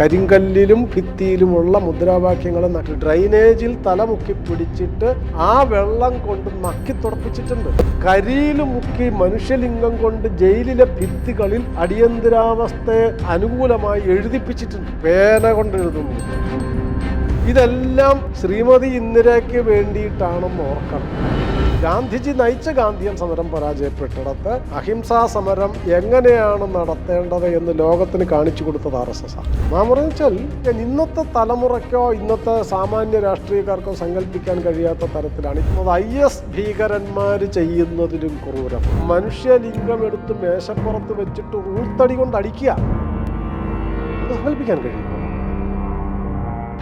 കരിങ്കല്ലിലും ഭിത്തിയിലുമുള്ള മുദ്രാവാക്യങ്ങൾ ഡ്രൈനേജിൽ ഡ്രൈനേജിൽ തലമുക്കി പിടിച്ചിട്ട് ആ വെള്ളം കൊണ്ട് നക്കി തുറപ്പിച്ചിട്ടുണ്ട് കരിയിൽ മുക്കി മനുഷ്യലിംഗം കൊണ്ട് ജയിലിലെ ഭിത്തികളിൽ അടിയന്തരാവസ്ഥയെ അനുകൂലമായി എഴുതിപ്പിച്ചിട്ടുണ്ട്. പേന കൊണ്ട് എഴുതുന്നു ഇതെല്ലാം ശ്രീമതി ഇന്ദിരയ്ക്ക് വേണ്ടിയിട്ടാണെന്ന് ഓർക്കണം. ഗാന്ധിജി നയിച്ച ഗാന്ധിയൻ സമരം പരാജയപ്പെട്ടിടത്ത് അഹിംസാ സമരം എങ്ങനെയാണ് നടത്തേണ്ടത് എന്ന് ലോകത്തിന് കാണിച്ചു കൊടുത്തത് ആർ എസ് എസ് ആണ്. നാം പറഞ്ഞു വെച്ചാൽ ഇന്നത്തെ തലമുറയ്ക്കോ ഇന്നത്തെ സാമാന്യ രാഷ്ട്രീയക്കാർക്കോ സങ്കല്പിക്കാൻ കഴിയാത്ത തരത്തിലാണ്. ഇപ്പോൾ ഐ എസ് ഭീകരന്മാർ ചെയ്യുന്നതിലും ക്രൂരം. മനുഷ്യലിംഗം എടുത്ത് മേശപ്പുറത്ത് വെച്ചിട്ട് ഊത്തടി കൊണ്ട് അടിക്കുക. സങ്കല്പിക്കാൻ കഴിയും.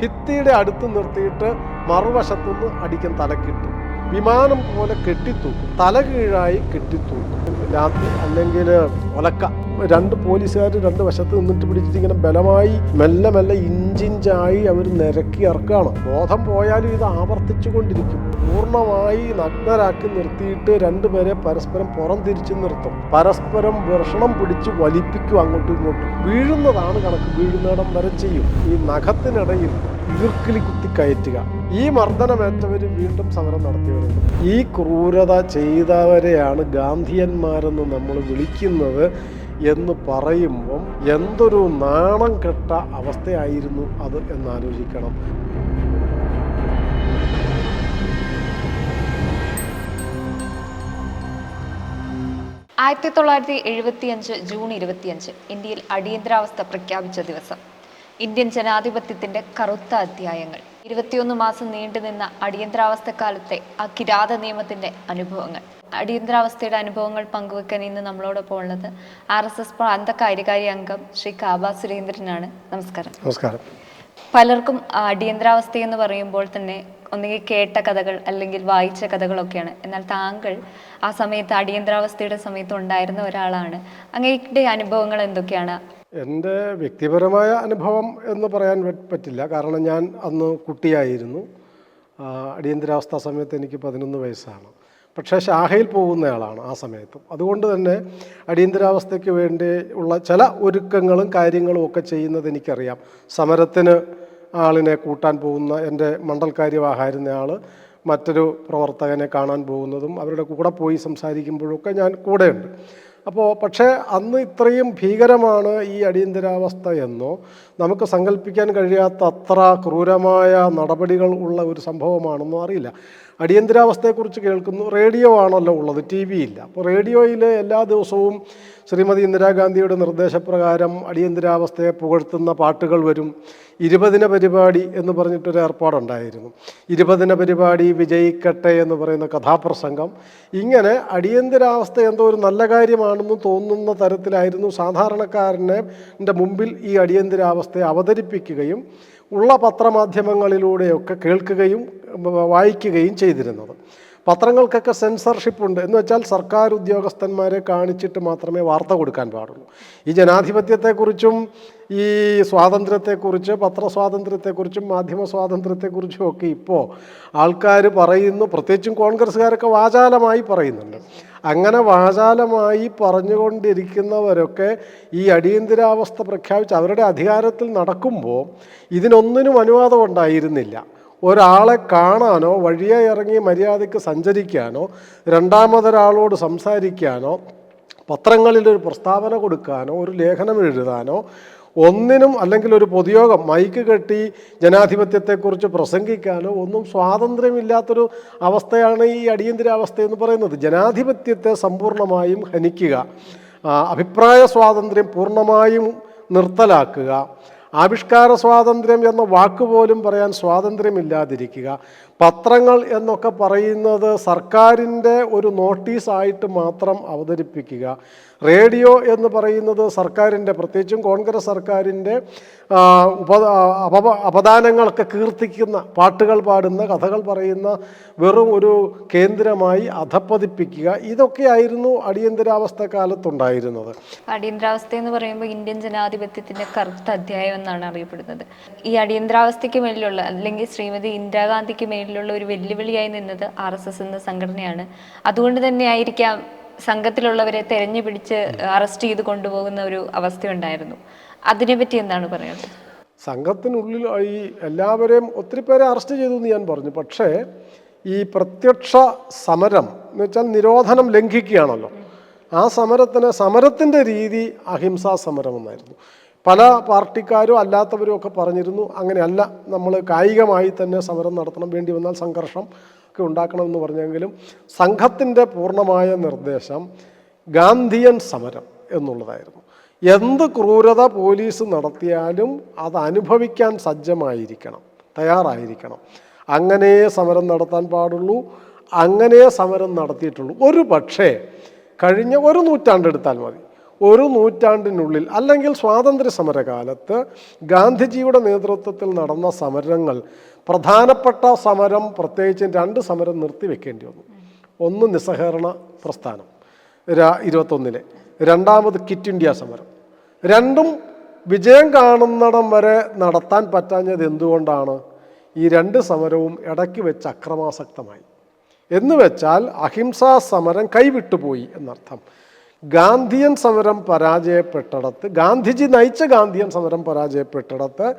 ഭിത്തിയുടെ അടുത്ത് നിർത്തിയിട്ട് മറുവശത്തുനിന്ന് അടിക്കാൻ തലക്കിട്ടു വിമാനം പോലെ കെട്ടിത്തൂക്കും. തല കീഴായി കെട്ടിത്തൂക്കും. രാത്രി അല്ലെങ്കിൽ ഒലക്ക. രണ്ട് പോലീസുകാർ രണ്ട് വശത്ത് നിന്നിട്ട് പിടിച്ചിട്ട് ഇങ്ങനെ ബലമായി മെല്ലെ മെല്ലെ ഇഞ്ചിഞ്ചായി അവർ നിരക്കി ഇറക്കുകയാണ് ബോധം പോയാലും ഇത് ആവർത്തിച്ചു കൊണ്ടിരിക്കും പൂർണമായി നഗ്നരാക്കി നിർത്തിയിട്ട് രണ്ടുപേരെ പരസ്പരം പുറം തിരിച്ചു നിർത്തും. പരസ്പരം വർഷണം പിടിച്ച് വലിപ്പിക്കും അങ്ങോട്ടും ഇങ്ങോട്ടും. വീഴുന്നതാണ് കണക്ക്. വീഴുന്നിടം വരെ ചെയ്യും. ഈ നഖത്തിനിടയിൽ ഈർക്കിലി കുത്തി കയറ്റുക. ഈ മർദ്ദനമേറ്റവർ വീണ്ടും സമരം നടത്തിയവരുണ്ട് ഈ ക്രൂരത ചെയ്തവരെയാണ് ഗാന്ധിയന്മാരെന്ന് നമ്മൾ വിളിക്കുന്നത് എന്ന് പറയുമ്പം എന്തൊരു നാണം കെട്ട അവസ്ഥയായിരുന്നു അത് എന്നാലോചിക്കണം. ആയിരത്തി തൊള്ളായിരത്തി എഴുപത്തിയഞ്ച് ജൂൺ ഇരുപത്തിയഞ്ച് ഇന്ത്യയിൽ അടിയന്തരാവസ്ഥ പ്രഖ്യാപിച്ച ദിവസം. ഇന്ത്യൻ ജനാധിപത്യത്തിന്റെ കറുത്ത അധ്യായങ്ങൾ. ഇരുപത്തിയൊന്ന് മാസം നീണ്ടുനിന്ന അടിയന്തരാവസ്ഥ കാലത്തെ ആ കിരാത നിയമത്തിന്റെ അനുഭവങ്ങൾ. അടിയന്തരാവസ്ഥയുടെ അനുഭവങ്ങൾ പങ്കുവെക്കാൻ ഇന്ന് നമ്മളോടൊപ്പം ഉള്ളത് ആർ എസ് എസ് പ്രാന്ത കാര്യകാരി അംഗം ശ്രീ കാബ സുരേന്ദ്രനാണ്. നമസ്കാരം. നമസ്കാരം. പലർക്കും അടിയന്തരാവസ്ഥ എന്ന് പറയുമ്പോൾ തന്നെ ഒന്നുകിൽ കേട്ട കഥകൾ അല്ലെങ്കിൽ വായിച്ച കഥകളൊക്കെയാണ്. എന്നാൽ താങ്കൾ ആ സമയത്ത് അടിയന്തരാവസ്ഥയുടെ സമയത്ത് ഉണ്ടായിരുന്ന ഒരാളാണ്. അങ്ങയുടെ അനുഭവങ്ങൾ എന്തൊക്കെയാണ്? എന്റെ വ്യക്തിപരമായ അനുഭവം എന്ന് പറയാൻ പറ്റില്ല. കാരണം ഞാൻ അന്ന് കുട്ടിയായിരുന്നു. അടിയന്തരാവസ്ഥ സമയത്ത് എനിക്ക് പതിനൊന്ന് വയസ്സാണ്. പക്ഷേ ശാഖയിൽ പോകുന്നയാളാണ് ആ സമയത്തും. അതുകൊണ്ട് തന്നെ അടിയന്തരാവസ്ഥയ്ക്ക് വേണ്ടി ഉള്ള ചില ഒരുക്കങ്ങളും കാര്യങ്ങളും ഒക്കെ ചെയ്യുന്നത് എനിക്കറിയാം. സമരത്തിന് ആളിനെ കൂട്ടാൻ പോകുന്ന എന്റെ മണ്ഡൽക്കാര്യവാഹായിരുന്ന ആൾ മറ്റൊരു പ്രവർത്തകനെ കാണാൻ പോകുന്നതും അവരുടെ കൂടെ പോയി സംസാരിക്കുമ്പോഴൊക്കെ ഞാൻ കൂടെയുണ്ട്. അപ്പോൾ പക്ഷേ അന്ന് ഇത്രയും ഭീകരമാണ് ഈ അടിയന്തരാവസ്ഥ എന്നോ നമുക്ക് സങ്കല്പിക്കാൻ കഴിയാത്ത അത്ര ക്രൂരമായ നടപടികൾ ഉള്ള ഒരു സംഭവമാണെന്നോ അറിയില്ല. അടിയന്തരാവസ്ഥയെക്കുറിച്ച് കേൾക്കുന്നു. റേഡിയോ ആണല്ലോ ഉള്ളത് ടി വി ഇല്ല. അപ്പോൾ റേഡിയോയിൽ എല്ലാ ദിവസവും ശ്രീമതി ഇന്ദിരാഗാന്ധിയുടെ നിർദ്ദേശപ്രകാരം അടിയന്തരാവസ്ഥയെ പുകഴ്ത്തുന്ന പാട്ടുകൾ വരും. ഇരുപതിന പരിപാടി എന്ന് പറഞ്ഞിട്ടൊരു ഏർപ്പാടുണ്ടായിരുന്നു. ഇരുപതിന പരിപാടി വിജയിക്കട്ടെ എന്ന് പറയുന്ന കഥാപ്രസംഗം. ഇങ്ങനെ അടിയന്തരാവസ്ഥ എന്തോ ഒരു നല്ല കാര്യമാണെന്ന് തോന്നുന്ന തരത്തിലായിരുന്നു സാധാരണക്കാരനെ മുമ്പിൽ ഈ അടിയന്തരാവസ്ഥയെ അവതരിപ്പിക്കുകയും ഉള്ള പത്രമാധ്യമങ്ങളിലൂടെയൊക്കെ കേൾക്കുകയും വായിക്കുകയും ചെയ്തിരുന്നത്. പത്രങ്ങൾക്കൊക്കെ സെൻസർഷിപ്പ് ഉണ്ട്. എന്ന് വെച്ചാൽ സർക്കാർ ഉദ്യോഗസ്ഥന്മാരെ കാണിച്ചിട്ട് മാത്രമേ വാർത്ത കൊടുക്കാൻ പാടുള്ളൂ. ഈ ജനാധിപത്യത്തെക്കുറിച്ചും ഈ സ്വാതന്ത്ര്യത്തെക്കുറിച്ച് പത്രസ്വാതന്ത്ര്യത്തെക്കുറിച്ചും മാധ്യമ സ്വാതന്ത്ര്യത്തെക്കുറിച്ചും ഒക്കെ ഇപ്പോൾ ആൾക്കാർ പറയുന്നു. പ്രത്യേകിച്ചും കോൺഗ്രസ്സുകാരൊക്കെ വാചാലമായി പറയുന്നുണ്ട്. അങ്ങനെ വാചാലമായി പറഞ്ഞുകൊണ്ടിരിക്കുന്നവരൊക്കെ ഈ അടിയന്തരാവസ്ഥ പ്രഖ്യാപിച്ച് അവരുടെ അധികാരത്തിൽ നടക്കുമ്പോൾ ഇതിനൊന്നിനും അനുവാദം ഉണ്ടായിരുന്നില്ല. ഒരാളെ കാണാനോ വഴിയെ ഇറങ്ങി മര്യാദയ്ക്ക് സഞ്ചരിക്കാനോ രണ്ടാമതൊരാളോട് സംസാരിക്കാനോ പത്രങ്ങളിലൊരു പ്രസ്താവന കൊടുക്കാനോ ഒരു ലേഖനം എഴുതാനോ ഒന്നിനും അല്ലെങ്കിൽ ഒരു പൊതുയോഗം മൈക്ക് കെട്ടി ജനാധിപത്യത്തെക്കുറിച്ച് പ്രസംഗിക്കാനോ ഒന്നും സ്വാതന്ത്ര്യമില്ലാത്തൊരു അവസ്ഥയാണ് ഈ അടിയന്തരാവസ്ഥ എന്ന് പറയുന്നത്. ജനാധിപത്യത്തെ സമ്പൂർണമായും ഹനിക്കുക അഭിപ്രായ സ്വാതന്ത്ര്യം പൂർണമായും നിർത്തലാക്കുക ആവിഷ്കാര സ്വാതന്ത്ര്യം എന്ന വാക്കുപോലും പറയാൻ സ്വാതന്ത്ര്യമില്ലാതിരിക്കുക. പത്രങ്ങൾ എന്നൊക്കെ പറയുന്നത് സർക്കാരിന്റെ ഒരു നോട്ടീസായിട്ട് മാത്രം അവതരിപ്പിക്കുക. റേഡിയോ എന്ന് പറയുന്നത് സർക്കാരിന്റെ പ്രത്യേകിച്ചും കോൺഗ്രസ് സർക്കാരിന്റെ ഉപ അപ അപദാനങ്ങളൊക്കെ കീർത്തിക്കുന്ന പാട്ടുകൾ പാടുന്ന കഥകൾ പറയുന്ന വെറും ഒരു കേന്ദ്രമായി അധപ്പതിപ്പിക്കുക. ഇതൊക്കെയായിരുന്നു അടിയന്തരാവസ്ഥ കാലത്തുണ്ടായിരുന്നത്. അടിയന്തരാവസ്ഥ എന്ന് പറയുമ്പോൾ ഇന്ത്യൻ ജനാധിപത്യത്തിന്റെ കറുത്ത അധ്യായം എന്നാണ് അറിയപ്പെടുന്നത്. ഈ അടിയന്തരാവസ്ഥയ്ക്ക് മേലിലുള്ള അല്ലെങ്കിൽ ശ്രീമതി ഇന്ദിരാഗാന്ധിക്ക് മേലിലുള്ള ഒരു വെല്ലുവിളിയായി നിന്നത് ആർ എസ് എസ് എന്ന സംഘടനയാണ്. അതുകൊണ്ട് തന്നെ ആയിരിക്കാം സംഘത്തിലുള്ളവരെ തെരഞ്ഞു പിടിച്ച് അറസ്റ്റ് ചെയ്ത് കൊണ്ടുപോകുന്ന ഒരു അവസ്ഥയുണ്ടായിരുന്നു. അതിനെ അതിനെപ്പറ്റി എന്താണ് പറയുന്നത് സംഘത്തിനുള്ളിൽ ഈ എല്ലാവരെയും ഒത്തിരി പേരെ അറസ്റ്റ് ചെയ്തു എന്ന് ഞാൻ പറഞ്ഞു. പക്ഷേ ഈ പ്രത്യക്ഷ സമരം എന്ന് വെച്ചാൽ നിരോധനം ലംഘിക്കുകയാണല്ലോ. ആ സമരത്തിന് സമരത്തിന്റെ രീതി അഹിംസാ സമരം എന്നായിരുന്നു പല പാർട്ടിക്കാരും അല്ലാത്തവരും ഒക്കെ പറഞ്ഞിരുന്നു അങ്ങനെയല്ല നമ്മൾ കായികമായി തന്നെ സമരം നടത്തണം വേണ്ടി വന്നാൽ സംഘർഷം ഒക്കെ ഉണ്ടാക്കണമെന്ന് പറഞ്ഞെങ്കിലും സംഘത്തിന്റെ പൂർണമായ നിർദ്ദേശം ഗാന്ധിയൻ സമരം എന്നുള്ളതായിരുന്നു. എന്ത് ക്രൂരത പോലീസ് നടത്തിയാലും അത് അനുഭവിക്കാൻ സജ്ജമായിരിക്കണം തയ്യാറായിരിക്കണം. അങ്ങനെ സമരം നടത്താൻ പാടുള്ളൂ അങ്ങനെ സമരം നടത്തിയിട്ടുള്ളൂ. ഒരു പക്ഷേ കഴിഞ്ഞ ഒരു നൂറ്റാണ്ടെടുത്താൽ മതി. ഒരു നൂറ്റാണ്ടിനുള്ളിൽ അല്ലെങ്കിൽ സ്വാതന്ത്ര്യ സമരകാലത്ത് ഗാന്ധിജിയുടെ നേതൃത്വത്തിൽ നടന്ന സമരങ്ങൾ പ്രധാനപ്പെട്ട സമരം പ്രത്യേകിച്ച് രണ്ട് സമരം നിർത്തിവെക്കേണ്ടി വന്നു. ഒന്ന് നിസ്സഹകരണ പ്രസ്ഥാനം ഇരുപത്തൊന്നിലെ. രണ്ടാമത് കിറ്റ് ഇന്ത്യ സമരം. രണ്ടും വിജയം കാണുന്നിടം വരെ നടത്താൻ പറ്റാഞ്ഞത് എന്തുകൊണ്ടാണ്? ഈ രണ്ട് സമരവും ഇടയ്ക്ക് വെച്ച് അക്രമാസക്തമായി. എന്ന് വെച്ചാൽ അഹിംസാ സമരം കൈവിട്ടുപോയി എന്നർത്ഥം. ഗാന്ധിയൻ സമരം പരാജയപ്പെട്ടിടത്ത് ഗാന്ധിജി നയിച്ച ഗാന്ധിയൻ സമരം പരാജയപ്പെട്ടിടത്ത്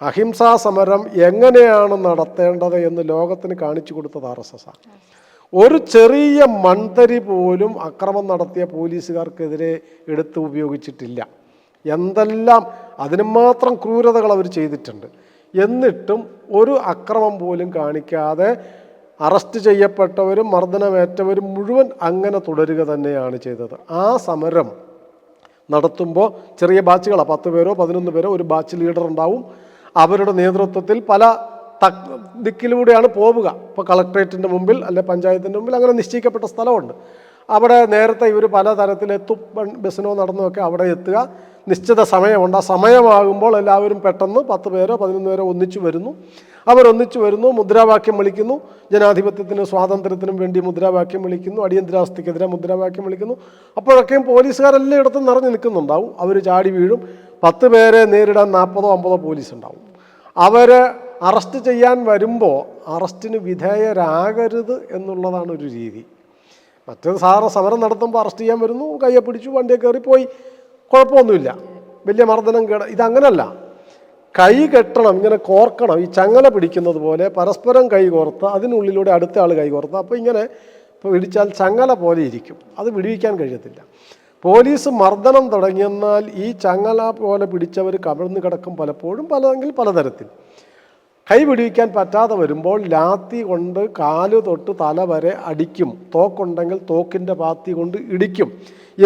അഹിംസാ സമരം എങ്ങനെയാണ് നടത്തേണ്ടത് എന്ന് ലോകത്തിന് കാണിച്ചു കൊടുത്തത് ആർ എസ് എസ് ആണ്. ഒരു ചെറിയ മൺതരി പോലും അക്രമം നടത്തിയ പോലീസുകാർക്കെതിരെ എടുത്ത് ഉപയോഗിച്ചിട്ടില്ല. എന്തെല്ലാം അതിനു മാത്രം ക്രൂരതകൾ അവർ ചെയ്തിട്ടുണ്ട്. എന്നിട്ടും ഒരു അക്രമം പോലും കാണിക്കാതെ അറസ്റ്റ് ചെയ്യപ്പെട്ടവരും മർദ്ദനമേറ്റവരും മുഴുവൻ അങ്ങനെ തുടരുക തന്നെയാണ് ചെയ്തത്. ആ സമരം നടത്തുമ്പോൾ ചെറിയ ബാച്ചുകളാണ് പത്ത് പേരോ പതിനൊന്ന് പേരോ ഒരു ബാച്ച് ലീഡർ ഉണ്ടാവും. അവരുടെ നേതൃത്വത്തിൽ പല തക് ദിക്കിലൂടെയാണ് പോവുക. ഇപ്പോൾ കളക്ട്രേറ്റിന്റെ മുമ്പിൽ അല്ലെ പഞ്ചായത്തിന്റെ മുമ്പിൽ അങ്ങനെ നിശ്ചയിക്കപ്പെട്ട സ്ഥലമുണ്ട്. അവിടെ നേരത്തെ ഇവർ പലതരത്തിൽ എത്തും ബസ്സിനോ നടന്നൊക്കെ അവിടെ എത്തുക. നിശ്ചിത സമയമുണ്ട്. ആ സമയമാകുമ്പോൾ എല്ലാവരും പെട്ടെന്ന് പത്ത് പേരോ പതിനൊന്ന് പേരോ ഒന്നിച്ചു വരുന്നു. അവരൊന്നിച്ചു വരുന്നു മുദ്രാവാക്യം വിളിക്കുന്നു. ജനാധിപത്യത്തിനും സ്വാതന്ത്ര്യത്തിനും വേണ്ടി മുദ്രാവാക്യം വിളിക്കുന്നു. അടിയന്തരാവസ്ഥയ്ക്കെതിരെ മുദ്രാവാക്യം വിളിക്കുന്നു. അപ്പോഴൊക്കെയും പോലീസുകാരെല്ലാം ഇടത്തും നിറഞ്ഞു നിൽക്കുന്നുണ്ടാവും. അവർ ചാടി വീഴും. പത്ത് പേരെ നേരിടാൻ നാൽപ്പതോ അമ്പതോ പോലീസ് ഉണ്ടാവും അവരെ അറസ്റ്റ് ചെയ്യാൻ വരുമ്പോൾ അറസ്റ്റിന് വിധേയരാകരുത് എന്നുള്ളതാണ് ഒരു രീതി. മറ്റേത് സാറ് സമരം നടത്തുമ്പോൾ അറസ്റ്റ് ചെയ്യാൻ വരുന്നു കയ്യെ പിടിച്ചു വണ്ടിയെ കയറി പോയി. കുഴപ്പമൊന്നുമില്ല. വലിയ മർദ്ദനം കേട ഇതങ്ങനല്ല. കൈ കെട്ടണം ഇങ്ങനെ കോർക്കണം. ഈ ചങ്ങല പിടിക്കുന്നത് പോലെ പരസ്പരം കൈ കോർത്ത് അതിനുള്ളിലൂടെ അടുത്ത ആൾ കൈ കോർത്ത്. അപ്പോൾ ഇങ്ങനെ പിടിച്ചാൽ ചങ്ങല പോലെ ഇരിക്കും. അത് വിടുവിക്കാൻ കഴിയത്തില്ല. പോലീസ് മർദ്ദനം തുടങ്ങിയെന്നാൽ ഈ ചങ്ങല പോലെ പിടിച്ചവർ കമിഴ്ന്നു കിടക്കും പലപ്പോഴും പലതെങ്കിൽ പലതരത്തിൽ. കൈ പിടിവിക്കാൻ പറ്റാതെ വരുമ്പോൾ ലാത്തി കൊണ്ട് കാൽ തൊട്ട് തല വരെ അടിക്കും. തോക്കുണ്ടെങ്കിൽ തോക്കിന്റെ പാത്തി കൊണ്ട് ഇടിക്കും.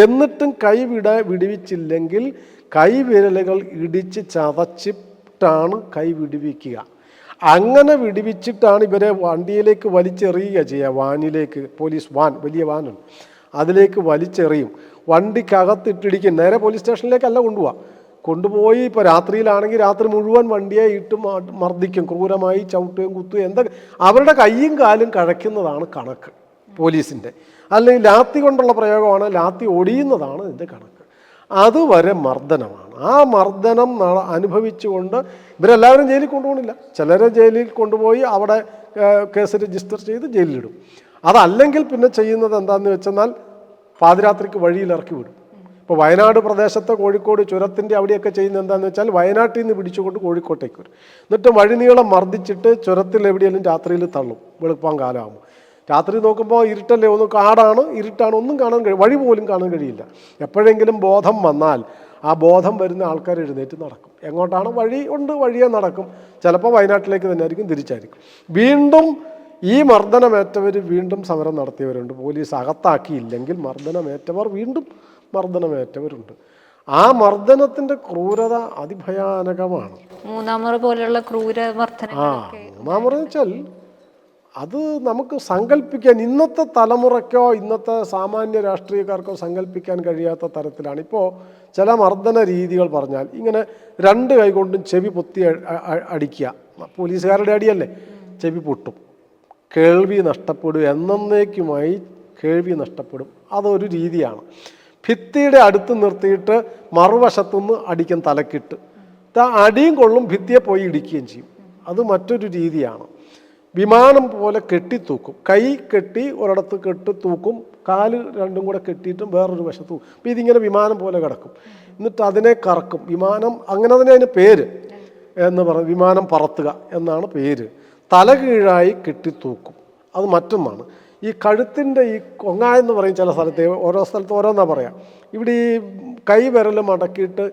എന്നിട്ടും കൈ വിട വിടുവിച്ചില്ലെങ്കിൽ കൈ വിരലുകൾ ഇടിച്ച് ചതച്ചിട്ടാണ് കൈ വിടുവിക്കുക. അങ്ങനെ വിടുവിച്ചിട്ടാണ് ഇവരെ വണ്ടിയിലേക്ക് വലിച്ചെറിയുക ചെയ്യുക. വാനിലേക്ക് പോലീസ് വാൻ വലിയ വാനുണ്ട്. അതിലേക്ക് വലിച്ചെറിയും. വണ്ടിക്കകത്തിട്ടിടിക്കും. നേരെ പോലീസ് സ്റ്റേഷനിലേക്കല്ല കൊണ്ടുപോവാം കൊണ്ടുപോയി ഇപ്പോൾ രാത്രിയിലാണെങ്കിൽ രാത്രി മുഴുവൻ വണ്ടിയെ ഇട്ട് മർദ്ദിക്കും ക്രൂരമായി ചവിട്ടുകയും കുത്തുകയും എന്തൊക്കെ അവരുടെ കൈയും കാലും കഴയ്ക്കുന്നതാണ് കണക്ക് പോലീസിന്റെ. അല്ലെങ്കിൽ ലാത്തി കൊണ്ടുള്ള പ്രയോഗമാണ് ലാത്തി ഒടിയുന്നതാണ് ഇതിന്റെ കണക്ക്. അതുവരെ മർദ്ദനമാണ്. ആ മർദ്ദനം അനുഭവിച്ചുകൊണ്ട് ഇവരെല്ലാവരും ജയിലിൽ കൊണ്ടുപോകണില്ല. ചിലരെ ജയിലിൽ കൊണ്ടുപോയി അവിടെ കേസ് രജിസ്റ്റർ ചെയ്ത് ജയിലിലിടും. അതല്ലെങ്കിൽ പിന്നെ ചെയ്യുന്നത് എന്താണെന്ന് വെച്ചെന്നാൽ പാതിരാത്രിക്ക് വഴിയിൽ ഇറക്കി വിടും. ഇപ്പോൾ വയനാട് പ്രദേശത്തെ കോഴിക്കോട് ചുരത്തിന്റെ അവിടെയൊക്കെ ചെയ്യുന്നത് എന്താണെന്ന് വെച്ചാൽ വയനാട്ടിൽ നിന്ന് പിടിച്ചുകൊണ്ട് കോഴിക്കോട്ടേക്ക് വരും. എന്നിട്ട് വഴിനീളം മർദ്ദിച്ചിട്ട് ചുരത്തിൽ എവിടെയെങ്കിലും രാത്രിയിൽ തള്ളും വെളുപ്പാൻ കാലമാകുമ്പോൾ. രാത്രി നോക്കുമ്പോൾ ഇരുട്ടല്ലേ? ഒന്ന് കാടാണ് ഇരുട്ടാണ് ഒന്നും കാണാൻ കഴിയും വഴി പോലും കാണാൻ കഴിയില്ല. എപ്പോഴെങ്കിലും ബോധം വന്നാൽ ആ ബോധം വരുന്ന ആൾക്കാർ എഴുന്നേറ്റ് നടക്കും. എങ്ങോട്ടാണ്? വഴി ഉണ്ട് വഴിയെ നടക്കും. ചിലപ്പോൾ വയനാട്ടിലേക്ക് തന്നെ ആയിരിക്കും തിരിച്ചായിരിക്കും. വീണ്ടും ഈ മർദ്ദനമേറ്റവർ വീണ്ടും സമരം നടത്തിയവരുണ്ട്. പോലീസ് അകത്താക്കിയില്ലെങ്കിൽ മർദ്ദനമേറ്റവർ വീണ്ടും മർദ്ദനമേറ്റവരുണ്ട്. ആ മർദ്ദനത്തിന്റെ ക്രൂരത അതിഭയാനകമാണ്. പോലെയുള്ള ആ മൂന്നാമത് വെച്ചാൽ അത് നമുക്ക് സങ്കല്പിക്കാൻ ഇന്നത്തെ തലമുറയ്ക്കോ ഇന്നത്തെ സാമാന്യ രാഷ്ട്രീയക്കാർക്കോ സങ്കല്പിക്കാൻ കഴിയാത്ത തരത്തിലാണ്. ഇപ്പോൾ ചില മർദ്ദന രീതികൾ പറഞ്ഞാൽ ഇങ്ങനെ രണ്ട് കൈകൊണ്ടും ചെവി പൊത്തി അടിക്കുക. പോലീസുകാരുടെ അടിയല്ലേ? ചെവി പൊട്ടും. കേൾവി നഷ്ടപ്പെടും. എന്നേക്കുമായി കേൾവി നഷ്ടപ്പെടും. അതൊരു രീതിയാണ്. ഭിത്തിയുടെ അടുത്ത് നിർത്തിയിട്ട് മറുവശത്തുനിന്ന് അടിക്കും തലക്കിട്ട്. അടിയും കൊള്ളും ഭിത്തിയെ പോയി ഇടിക്കുകയും ചെയ്യും. അത് മറ്റൊരു രീതിയാണ്. വിമാനം പോലെ കെട്ടി തൂക്കും കൈ കെട്ടി ഒരിടത്ത് കെട്ടി തൂക്കും. കാൽ രണ്ടും കൂടെ കെട്ടിയിട്ടും വേറൊരു വശത്ത് തൂക്കും. അപ്പോൾ ഇതിങ്ങനെ വിമാനം പോലെ കിടക്കും. എന്നിട്ട് അതിനെ കറക്കും. വിമാനം അങ്ങനെ തന്നെ അതിന് പേര് എന്ന് പറ വിമാനം പറത്തുക എന്നാണ് പേര്. തല കീഴായി കെട്ടി തൂക്കും അത് മറ്റൊന്നാണ്. ഈ കഴുത്തിന്റെ ഈ കൊങ്ങ എന്ന് പറയും ചില സ്ഥലത്ത് ഓരോ സ്ഥലത്ത് ഓരോന്നാ പറയാം. ഇവിടെ ഈ കൈ വിരൽ മടക്കിയിട്ട്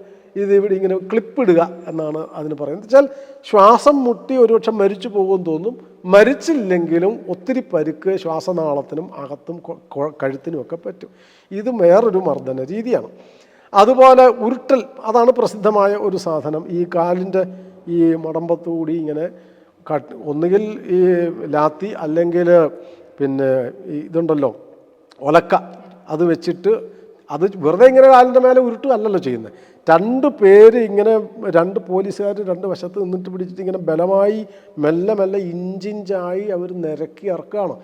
ഇത് ഇവിടെ ഇങ്ങനെ ക്ലിപ്പിടുക എന്നാണ് അതിന് പറയുന്നത്. വെച്ചാൽ ശ്വാസം മുട്ടി ഒരുപക്ഷെ മരിച്ചു പോകുമെന്ന് തോന്നും. മരിച്ചില്ലെങ്കിലും ഒത്തിരി പരുക്ക് ശ്വാസനാളത്തിനും അകത്തും കഴുത്തിനും ഒക്കെ പറ്റും. ഇത് വേറൊരു മർദ്ദന രീതിയാണ്. അതുപോലെ ഉരുട്ടൽ അതാണ് പ്രസിദ്ധമായ ഒരു സാധനം. ഈ കാലിന്റെ ഈ മടമ്പത്തുകൂടി ഇങ്ങനെ കട്ട് ഒന്നുകിൽ ഈ ലാത്തി അല്ലെങ്കിൽ പിന്നെ ഇതുണ്ടല്ലോ ഒലക്ക. അത് വെച്ചിട്ട് അത് വെറുതെ ഇങ്ങനെ കാലിന്റെ മേലെ ഉരുട്ടുക അല്ലല്ലോ ചെയ്യുന്നത് രണ്ട് പേര് ഇങ്ങനെ രണ്ട് പോലീസുകാർ രണ്ട് വശത്ത് നിന്നിട്ട് പിടിച്ചിട്ട് ഇങ്ങനെ ബലമായി മെല്ലെ മെല്ലെ ഇഞ്ചിഞ്ചായി അവർ നിരക്കി ഇറക്കുകയാണ്.